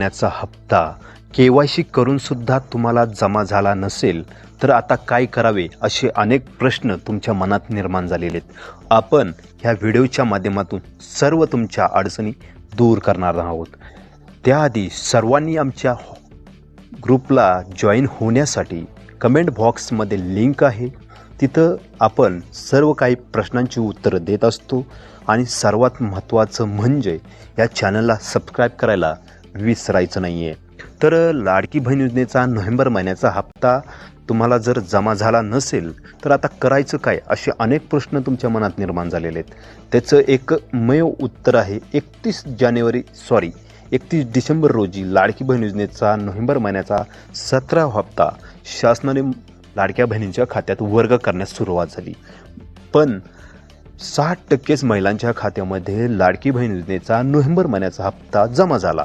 महिन्याचा हप्ता के Y C करूनसुद्धा तुम्हाला जमा झाला नसेल तर आता काय करावे असे अनेक प्रश्न तुमच्या मनात निर्माण झालेले आहेत. आपण ह्या व्हिडिओच्या माध्यमातून सर्व तुमच्या अडचणी दूर करणार आहोत. त्याआधी सर्वांनी आमच्या ग्रुपला जॉईन होण्यासाठी कमेंट बॉक्समध्ये लिंक आहे. तिथं आपण सर्व काही प्रश्नांची उत्तरं देत असतो. आणि सर्वात महत्त्वाचं म्हणजे या चॅनलला सबस्क्राईब करायला विसरायचं नाही आहे तर लाडकी बहीण योजनेचा नोव्हेंबर महिन्याचा हप्ता तुम्हाला जर जमा झाला नसेल तर आता करायचं काय? असे अनेक प्रश्न तुमच्या मनात निर्माण झालेले आहेत. त्याचं एक मय उत्तर आहे एकतीस जानेवारी सॉरी एकतीस डिसेंबर रोजी लाडकी बहीण योजनेचा नोव्हेंबर महिन्याचा सतरा हप्ता शासनाने लाडक्या बहिणींच्या खात्यात वर्ग करण्यास सुरुवात झाली. पण साठ टक्केच महिलांच्या खात्यामध्ये लाडकी बहीण योजनेचा नोव्हेंबर महिन्याचा हप्ता जमा झाला.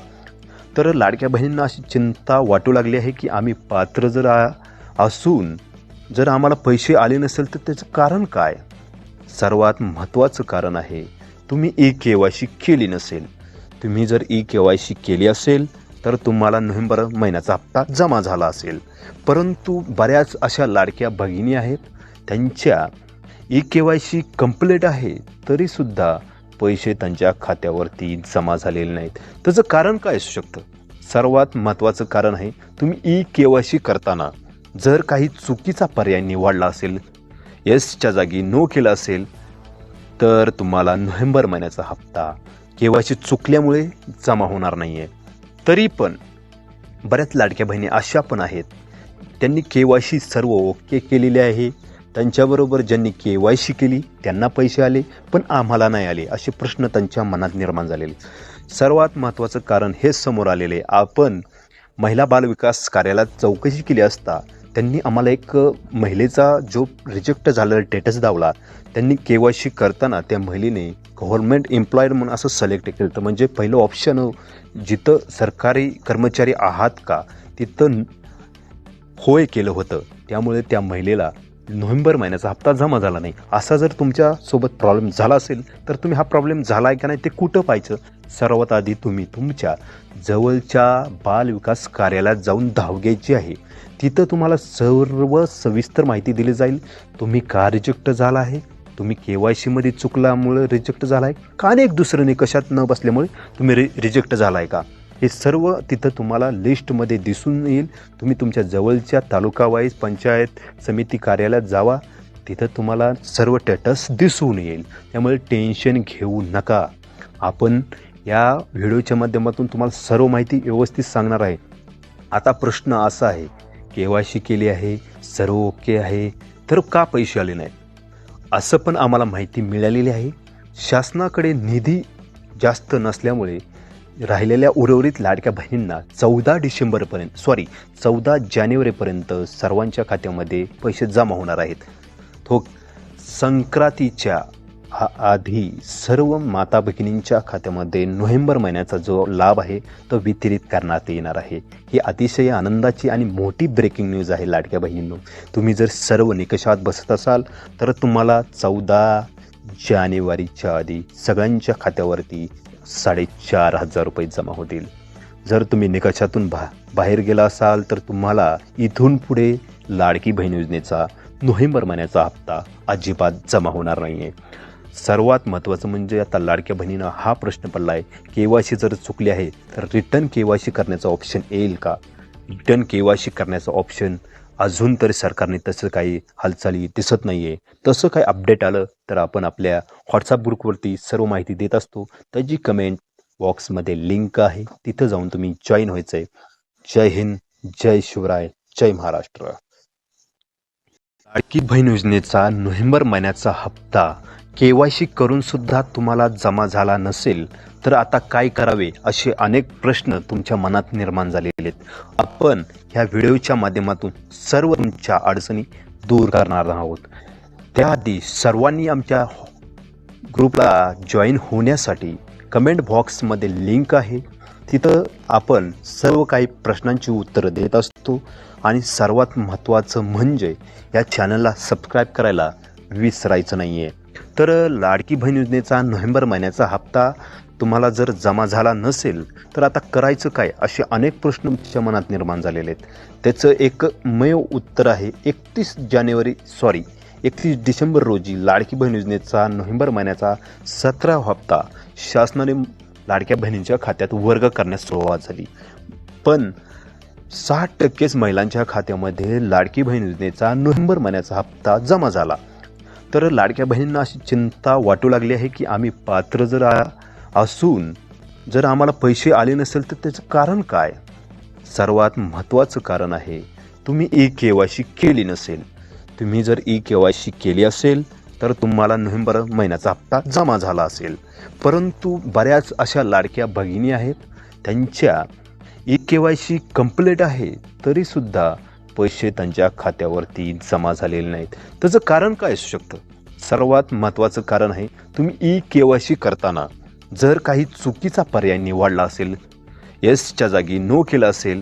तर लाडक्या बहिणींना अशी चिंता वाटू लागली आहे की आम्ही पात्र जर असून जर आम्हाला पैसे आले नसेल तर त्याचं कारण काय? सर्वात महत्त्वाचं कारण आहे तुम्ही ई के वाय सी केली नसेल. तुम्ही जर ई के वाय सी केली असेल तर तुम्हाला नोव्हेंबर महिन्याचा हप्ता जमा झाला असेल. परंतु बऱ्याच अशा लाडक्या भगिनी आहेत त्यांच्या e K Y C complete आहे तरीसुद्धा पैसे त्यांच्या खात्यावरती जमा झालेले नाहीत. त्याचं कारण काय असू शकतं? सर्वात महत्त्वाचं कारण आहे तुम्ही ई के वाय सी करताना जर काही चुकीचा पर्याय निवडला असेल येसच्या जागी नो केलं असेल तर तुम्हाला नोव्हेंबर महिन्याचा हप्ता के वाय सी चुकल्यामुळे जमा होणार नाही आहे तरी पण बऱ्याच लाडक्या बहिणी अशा पण आहेत त्यांनी के वाय सी सर्व ओके केलेले आहे. त्यांच्याबरोबर ज्यांनी के वाय सी केली त्यांना पैसे आले पण आम्हाला नाही आले असे प्रश्न त्यांच्या मनात निर्माण झालेले. सर्वात महत्त्वाचं कारण हेच समोर आलेले. आपण महिला बालविकास कार्यालयात चौकशी केली असता त्यांनी आम्हाला एक महिलेचा जो रिजेक्ट झालेला स्टेटस दावला त्यांनी के वाय सी करताना त्या महिलेने गव्हर्नमेंट एम्प्लॉयर म्हणून असं सिलेक्ट केलं तर म्हणजे पहिलं ऑप्शन जिथं सरकारी कर्मचारी आहात का तिथं होय केलं होतं. त्यामुळे त्या महिलेला नोव्हेंबर महिन्याचा हप्ता जमा झाला नाही. असा जर तुमच्यासोबत प्रॉब्लेम झाला असेल तर तुम्ही हा प्रॉब्लेम झाला आहे का नाही ते कुठं पाहायचं? सर्वात आधी तुम्ही तुमच्या जवळच्या बाल विकास कार्यालयात जाऊन धाव घ्यायची आहे. तिथं तुम्हाला सर्व सविस्तर माहिती दिली जाईल. तुम्ही का रिजेक्ट झाला आहे? तुम्ही के वाय सीमध्ये चुकल्यामुळे रिजेक्ट झाला आहे का अनेक दुसऱ्याने निकषात न बसल्यामुळे तुम्ही रि रिजेक्ट झाला आहे का? हे सर्व तिथं तुम्हाला लिस्टमध्ये दिसून येईल. तुम्ही तुमच्या जवळच्या तालुका वाईज पंचायत समिती कार्यालयात जावा. तिथं तुम्हाला सर्व स्टेटस दिसून येईल. त्यामुळे टेन्शन घेऊ नका. आपण या व्हिडिओच्या माध्यमातून तुम्हाला सर्व माहिती व्यवस्थित सांगणार आहे. आता प्रश्न असा आहे के वाय सी केली आहे सर्व ओके आहे तर का पैसे आले नाहीत? असं पण आम्हाला माहिती मिळालेली आहे. शासनाकडे निधी जास्त नसल्यामुळे राहिलेल्या उर्वरित लाडक्या बहिणींना चौदा डिसेंबरपर्यंत सॉरी चौदा जानेवारीपर्यंत सर्वांच्या खात्यामध्ये पैसे जमा होणार आहेत. तो संक्रांतीच्या आधी सर्व माता भगिनींच्या खात्यामध्ये नोव्हेंबर महिन्याचा जो लाभ आहे तो वितरित करण्यात येणार आहे. ही अतिशय आनंदाची आणि मोठी ब्रेकिंग न्यूज आहे लाडक्या बहिणींनो. तुम्ही जर सर्व निकषात बसत असाल तर तुम्हाला चौदा जानेवारीच्या आधी सगळ्यांच्या खात्यावरती साडेचार हजार रुपये जमा होतील. जर तुम्ही निकषातून बा बाहेर गेला असाल तर तुम्हाला इथून पुढे लाडकी बहीण योजनेचा नोव्हेंबर महिन्याचा हप्ता अजिबात जमा होणार नाही आहे सर्वात महत्त्वाचं म्हणजे आता लाडक्या बहिणीनं हा प्रश्न पडला आहे के वाय सी जर चुकली आहे तर रिटर्न के वाय सी करण्याचा ऑप्शन येईल का? रिटर्न के वाय सी करण्याचं ऑप्शन अजून तरी सरकारने तसं काही हालचाली दिसत नाही आहे तसं काही अपडेट आलं तर आपण आपल्या व्हॉट्सअप ग्रुपवरती सर्व माहिती देत असतो. त्याची कमेंट बॉक्समध्ये लिंक आहे. तिथं जाऊन तुम्ही जॉईन व्हायचं आहे जय हिंद जय शिवराय जय महाराष्ट्र. लाडकी बहीण योजनेचा नोव्हेंबर महिन्याचा हप्ता. के वाय सी करूनसुद्धा तुम्हाला जमा झाला नसेल तर आता काय करावे असे अनेक प्रश्न तुमच्या मनात निर्माण झालेले आहेत. आपण ह्या व्हिडिओच्या माध्यमातून सर्व तुमच्या अडचणी दूर करणार आहोत. त्याआधी सर्वांनी आमच्या ग्रुपला जॉईन होण्यासाठी कमेंट बॉक्समध्ये लिंक आहे. तिथं आपण सर्व काही प्रश्नांची उत्तरं देत असतो. आणि सर्वात महत्त्वाचं म्हणजे या चॅनलला सबस्क्राईब करायला विसरायचं नाही आहे तर लाडकी बहीण योजनेचा नोव्हेंबर महिन्याचा हप्ता तुम्हाला जर जमा झाला नसेल तर आता करायचं काय? असे अनेक प्रश्न तुमच्या मनात निर्माण झालेले आहेत. त्याचं एक मय उत्तर आहे एकतीस जानेवारी सॉरी एकतीस डिसेंबर रोजी लाडकी बहीण योजनेचा नोव्हेंबर महिन्याचा सतरा हप्ता शासनाने लाडक्या बहिणींच्या खात्यात वर्ग करण्यास सुरुवात झाली. पण साठ टक्केच महिलांच्या खात्यामध्ये लाडकी बहीण योजनेचा नोव्हेंबर महिन्याचा हप्ता जमा झाला. तर लाडक्या बहिणींना अशी चिंता वाटू लागली आहे की आम्ही पात्र जर असून जर आम्हाला पैसे आले नसेल तर त्याचं कारण काय? सर्वात महत्त्वाचं कारण आहे तुम्ही ई के वाय सी केली नसेल. तुम्ही जर ई के वाय सी केली असेल तर तुम्हाला नोव्हेंबर महिन्याचा हप्ता जमा झाला असेल. परंतु बऱ्याच अशा लाडक्या भगिनी आहेत त्यांच्या e K Y C complete आहे तरीसुद्धा पैसे त्यांच्या खात्यावरती जमा झालेले नाहीत. त्याचं कारण काय असू शकतं? सर्वात महत्त्वाचं कारण आहे तुम्ही ई के वाय सी करताना जर काही चुकीचा पर्याय निवडला असेल येसच्या जागी नो केलं असेल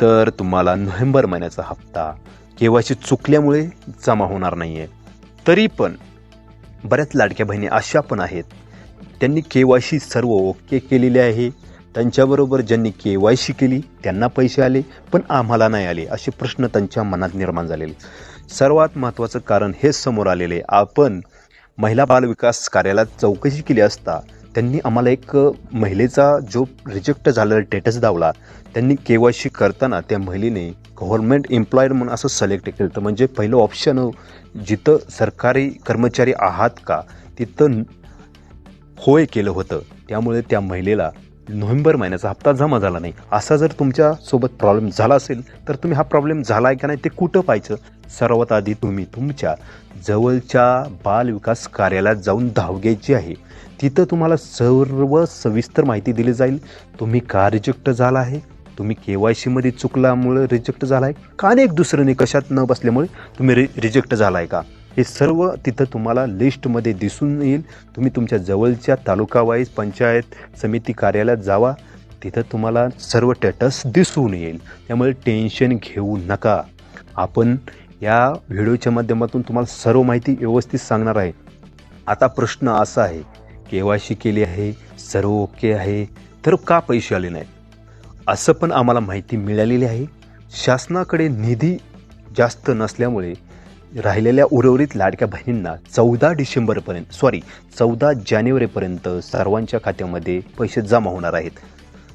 तर तुम्हाला नोव्हेंबर महिन्याचा हप्ता के वाय सी चुकल्यामुळे जमा होणार नाही आहे तरी पण बऱ्याच लाडक्या बहिणी अशा पण आहेत त्यांनी के वाय सी सर्व ओके केलेले आहे. त्यांच्याबरोबर ज्यांनी के वाय सी केली त्यांना पैसे आले पण आम्हाला नाही आले असे प्रश्न त्यांच्या मनात निर्माण झालेले. सर्वात महत्त्वाचं कारण हेच समोर आलेले आपण महिला बाल विकास कार्यालयात चौकशी केली असता त्यांनी आम्हाला एक महिलेचा जो रिजेक्ट झालेला स्टेटस दावला त्यांनी के वाय सी करताना त्या महिलेने गव्हर्नमेंट एम्प्लॉईड म्हणून असं सिलेक्ट केलं. तर म्हणजे पहिलं ऑप्शन जिथं सरकारी कर्मचारी आहात का तिथं होय केलं होतं. त्यामुळे त्या महिलेला नोव्हेंबर महिन्याचा हप्ता जमा झाला नाही. असा जर तुमच्यासोबत प्रॉब्लेम झाला असेल तर तुम्ही हा प्रॉब्लेम झाला आहे का नाही ते कुठं पाहायचं? सर्वात आधी तुम्ही तुमच्या जवळच्या बालविकास कार्यालयात जाऊन धाव घ्यायची आहे. तिथं तुम्हाला सर्व सविस्तर माहिती दिली जाईल. तुम्ही का रिजेक्ट झाला आहे? तुम्ही के वाय सीमध्ये चुकल्यामुळे रिजेक्ट झाला आहे का एक दुसऱ्याने कशात न बसल्यामुळे तुम्ही रि रिजेक्ट झाला आहे का? हे सर्व तिथं तुम्हाला लिस्टमध्ये दिसून येईल. तुम्ही तुमच्या जवळच्या तालुकावाईज पंचायत समिती कार्यालयात जावा. तिथं तुम्हाला सर्व स्टेटस दिसून येईल. त्यामुळे टेन्शन घेऊ नका. आपण या व्हिडिओच्या माध्यमातून तुम्हाला सर्व माहिती व्यवस्थित सांगणार आहे. आता प्रश्न असा आहे के वाय सी केली आहे सर्व ओके आहे तर का पैसे आले नाहीत? असं पण आम्हाला माहिती मिळालेली आहे. शासनाकडे निधी जास्त नसल्यामुळे राहिलेल्या उर्वरित लाडक्या बहिणींना चौदा डिसेंबरपर्यंत सॉरी चौदा जानेवारीपर्यंत सर्वांच्या खात्यामध्ये पैसे जमा होणार आहेत.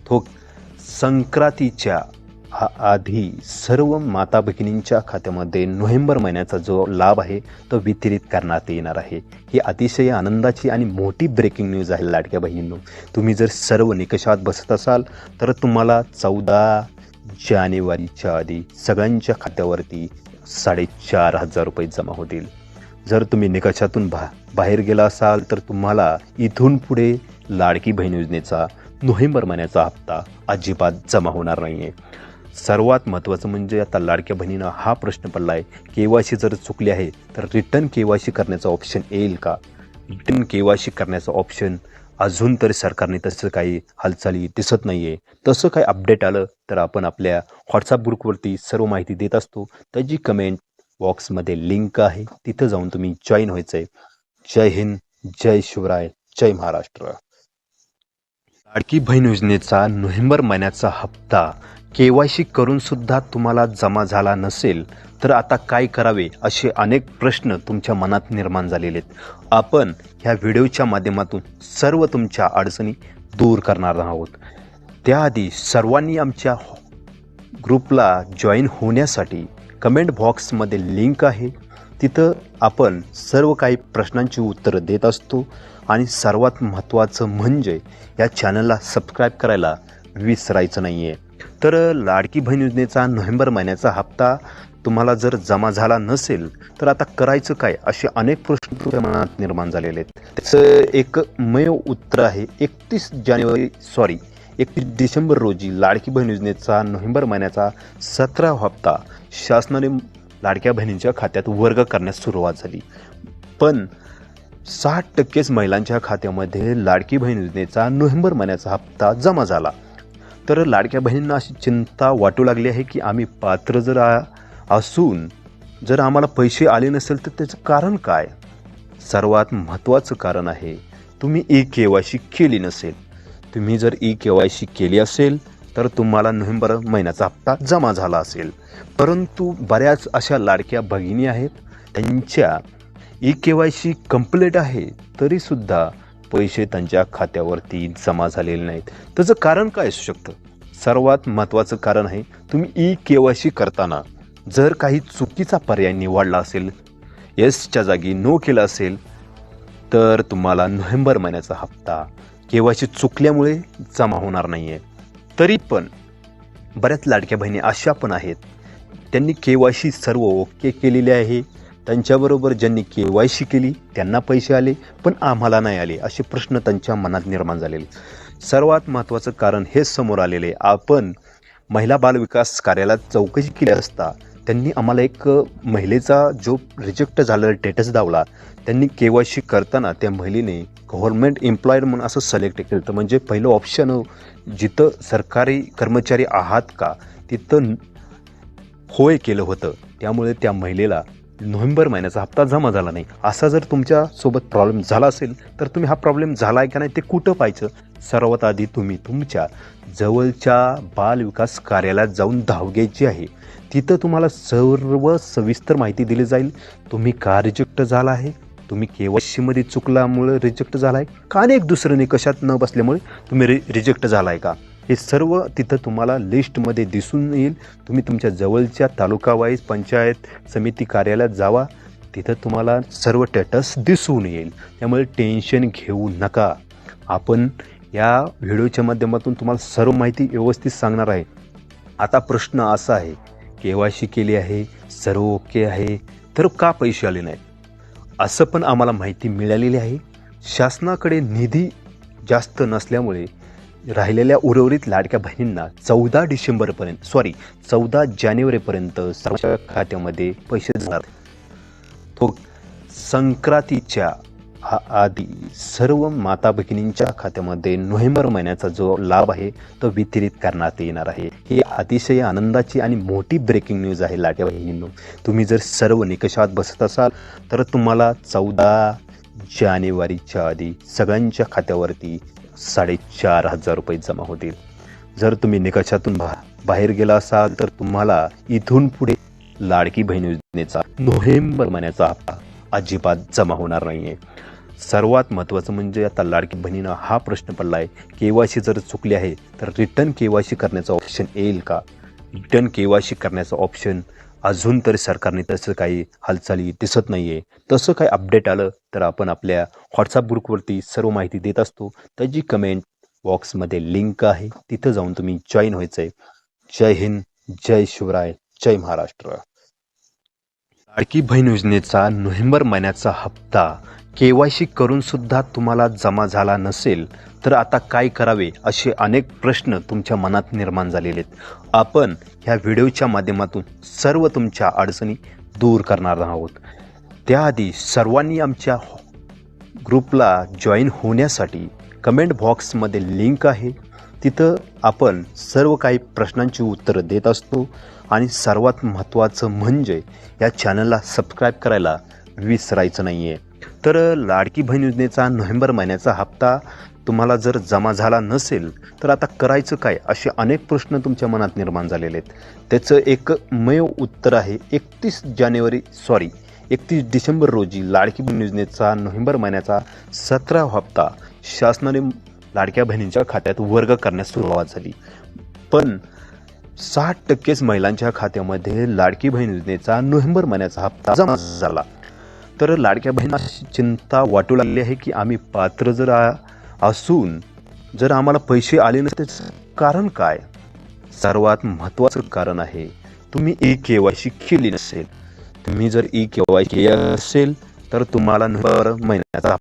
तो संक्रांतीच्या आधी सर्व माता भगिनींच्या खात्यामध्ये नोव्हेंबर महिन्याचा जो लाभ आहे तो वितरित करण्यात येणार आहे. ही अतिशय आनंदाची आणि मोठी ब्रेकिंग न्यूज आहे लाडक्या बहिणींनो. तुम्ही जर सर्व निकषात बसत असाल तर तुम्हाला चौदा जानेवारीच्या आधी सगळ्यांच्या खात्यावरती साडेचार हजार रुपये जमा होतील. जर तुम्ही निकषातून बा बाहेर गेला असाल तर तुम्हाला इथून पुढे लाडकी बहीण योजनेचा नोव्हेंबर महिन्याचा हप्ता अजिबात जमा होणार नाही आहे सर्वात महत्त्वाचं म्हणजे आता लाडक्या बहिणीनं हा प्रश्न पडला आहे के वाय सी जर चुकली आहे तर रिटर्न के वाय सी करण्याचा ऑप्शन येईल का? रिटर्न के वाय सी करण्याचा ऑप्शन अजून तरी सरकारने तसं काही हालचाली दिसत नाही आहे तसं काही अपडेट आलं तर आपण आपल्या व्हॉट्सअप ग्रुपवरती सर्व माहिती देत असतो. त्याची कमेंट बॉक्समध्ये लिंक आहे. तिथं जाऊन तुम्ही जॉईन व्हायचं आहे जय हिंद जय शिवराय जय महाराष्ट्र. लाडकी बहीण योजनेचा नोव्हेंबर महिन्याचा हप्ता के वाय सी करून सुद्धा तुम्हाला जमा झाला नसेल तर आता काय करावे असे अनेक प्रश्न तुमच्या मनात निर्माण झालेले आहेत. आपण ह्या व्हिडिओच्या माध्यमातून सर्व तुमच्या अडचणी दूर करणार आहोत. त्याआधी सर्वांनी आमच्या ग्रुपला जॉईन होण्यासाठी कमेंट बॉक्समध्ये लिंक आहे. तिथं आपण सर्व काही प्रश्नांची उत्तरं देत असतो आणि सर्वात महत्त्वाचं म्हणजे या चॅनलला सबस्क्राईब करायला विसरायचं नाही आहे तर लाडकी बहीण योजनेचा नोव्हेंबर महिन्याचा हप्ता तुम्हाला जर जमा झाला नसेल तर आता करायचं काय? असे अनेक प्रश्न तुमच्या मनात निर्माण झालेले आहेत. त्याचं एक उत्तर आहे एकतीस जानेवारी सॉरी एकतीस डिसेंबर रोजी लाडकी बहीण योजनेचा नोव्हेंबर महिन्याचा सतरा हप्ता शासनाने लाडक्या बहिणींच्या खात्यात वर्ग करण्यास सुरुवात झाली. पण साठ टक्केच महिलांच्या खात्यामध्ये लाडकी बहीण योजनेचा नोव्हेंबर महिन्याचा हप्ता जमा झाला. तर लाडक्या बहिणींना अशी चिंता वाटू लागली आहे की आम्ही पात्र जर आ- असून जर आम्हाला पैसे आले नसेल तर त्याचं कारण काय? सर्वात महत्त्वाचं कारण आहे तुम्ही ई के वाय सी केली नसेल. तुम्ही जर ई के वाय सी केली असेल तर तुम्हाला नोव्हेंबर महिन्याचा हप्ता जमा झाला असेल. परंतु बऱ्याच अशा लाडक्या भगिनी आहेत त्यांच्या e K Y C complete आहे तरीसुद्धा पैसे त्यांच्या खात्यावरती जमा झालेले नाहीत. त्याचं कारण काय असू शकतं? सर्वात महत्त्वाचं कारण आहे तुम्ही ई के वाय सी करताना जर काही चुकीचा पर्याय निवडला असेल येसच्या जागी नो केलं असेल तर तुम्हाला नोव्हेंबर महिन्याचा हप्ता के वाय सी चुकल्यामुळे जमा होणार नाही आहे तरी पण बऱ्याच लाडक्या बहिणी अशा पण आहेत त्यांनी के वाय सी सर्व ओके केलेले आहे त्यांच्याबरोबर ज्यांनी के वाय सी केली त्यांना पैसे आले पण आम्हाला नाही आले असे प्रश्न त्यांच्या मनात निर्माण झालेले. सर्वात महत्त्वाचं कारण हेच समोर आलेले आपण महिला बालविकास कार्यालयात चौकशी केली असता त्यांनी आम्हाला एक महिलेचा जो रिजेक्ट झालेला स्टेटस दावला त्यांनी के वाय सी करताना त्या महिलेने गव्हर्नमेंट एम्प्लॉयर म्हणून असं सिलेक्ट केलं तर म्हणजे पहिलं ऑप्शन जिथं सरकारी कर्मचारी आहात का तिथं होय केलं होतं. त्यामुळे त्या महिलेला नोव्हेंबर महिन्याचा हप्ता जमा झाला नाही. असा जर तुमच्यासोबत प्रॉब्लेम झाला असेल तर तुम्ही हा प्रॉब्लेम झाला आहे का नाही ते कुठं पाहायचं? सर्वात आधी तुम्ही तुमच्या जवळच्या बालविकास कार्यालयात जाऊन धाव घ्यायची आहे. तिथं तुम्हाला सर्व सविस्तर माहिती दिली जाईल. तुम्ही का रिजेक्ट झाला आहे? तुम्ही के वाय सीमध्ये चुकल्यामुळे रिजेक्ट झाला आहे? का एक दुसरं निकषात न बसल्यामुळे तुम्ही रि रिजेक्ट झाला आहे का? हे सर्व तिथं तुम्हाला लिस्टमध्ये दिसून येईल. तुम्ही तुमच्या जवळच्या तालुका वाईज पंचायत समिती कार्यालयात जावा. तिथं तुम्हाला सर्व स्टेटस दिसून येईल. त्यामुळे टेन्शन घेऊ नका. आपण या व्हिडिओच्या माध्यमातून तुम्हाला सर्व माहिती व्यवस्थित सांगणार आहे. आता प्रश्न असा आहे के वाय सी केली आहे सर्व ओके आहे तर का पैसे आले नाहीत? असं पण आम्हाला माहिती मिळालेली आहे. शासनाकडे निधी जास्त नसल्यामुळे राहिलेल्या उर्वरित लाडक्या बहिणींना चौदा डिसेंबरपर्यंत सॉरी चौदा जानेवारीपर्यंत सर्वांच्या खात्यामध्ये पैसे जाणार. तो संक्रांतीच्या आधी सर्व माता भगिनींच्या खात्यामध्ये नोव्हेंबर महिन्याचा जो लाभ आहे तो वितरित करण्यात येणार आहे. ही अतिशय आनंदाची आणि मोठी ब्रेकिंग न्यूज आहे लाट्या बहिणींनो. तुम्ही जर सर्व निकषात बसत असाल तर तुम्हाला चौदा जानेवारीच्या आधी सगळ्यांच्या खात्यावरती साडेचार हजार रुपये जमा होतील. जर तुम्ही निकषातून बा बाहेर गेला असाल तर तुम्हाला इथून पुढे लाडकी बहीण योजनेचा नोव्हेंबर महिन्याचा हप्ता अजिबात जमा होणार नाही आहे सर्वात महत्त्वाचं म्हणजे आता लाडकी बहिणीनं हा प्रश्न पडला आहे के वाय सी जर चुकली आहे तर रिटर्न के वाय सी करण्याचं ऑप्शन येईल का? रिटर्न के वाय सी करण्याचं ऑप्शन अजून तरी सरकारने तसं काही हालचाली दिसत नाही आहे तसं काही अपडेट आलं तर आपण आपल्या व्हॉट्सअप ग्रुपवरती सर्व माहिती देत असतो. त्याची कमेंट बॉक्समध्ये लिंक आहे. तिथं जाऊन तुम्ही जॉईन व्हायचं आहे जय हिंद जय शिवराय जय महाराष्ट्र. लाडकी बहीण योजनेचा नोव्हेंबर महिन्याचा हप्ता के वाय सी करून सुद्धा तुम्हाला जमा झाला नसेल तर आता काय करावे असे अनेक प्रश्न तुमच्या मनात निर्माण झालेले आहेत. आपण ह्या व्हिडिओच्या माध्यमातून सर्व तुमच्या अडचणी दूर करणार आहोत. त्याआधी सर्वांनी आमच्या ग्रुपला जॉईन होण्यासाठी कमेंट बॉक्समध्ये लिंक आहे. तिथं आपण सर्व काही प्रश्नांची उत्तरं देत असतो. आणि सर्वात महत्त्वाचं म्हणजे या चॅनलला सबस्क्राईब करायला विसरायचं नाही आहे तर लाडकी बहीण योजनेचा नोव्हेंबर महिन्याचा हप्ता तुम्हाला जर जमा झाला नसेल तर आता करायचं काय? असे अनेक प्रश्न तुमच्या मनात निर्माण झालेले आहेत. त्याचं एक उत्तर आहे एकतीस जानेवारी सॉरी एकतीस डिसेंबर रोजी लाडकी बहीण योजनेचा नोव्हेंबर महिन्याचा सतरा हप्ता शासनाने लाडक्या बहिणींच्या खात्यात वर्ग करण्यास सुरुवात झाली. पण साठ टक्केच महिलांच्या खात्यामध्ये लाडकी बहीण योजनेचा नोव्हेंबर महिन्याचा हप्ता जमा झाला. तर लाडक्या बहिणींना अशी चिंता वाटू लागली आहे की आम्ही पात्र जर असून जर आम्हाला पैसे आले नसते कारण काय? सर्वात महत्त्वाचं कारण आहे तुम्ही ई के वाय सी केली नसेल. तुम्ही जर ई के वाय केली असेल तर तुम्हाला नोव्हेंबर महिन्याचा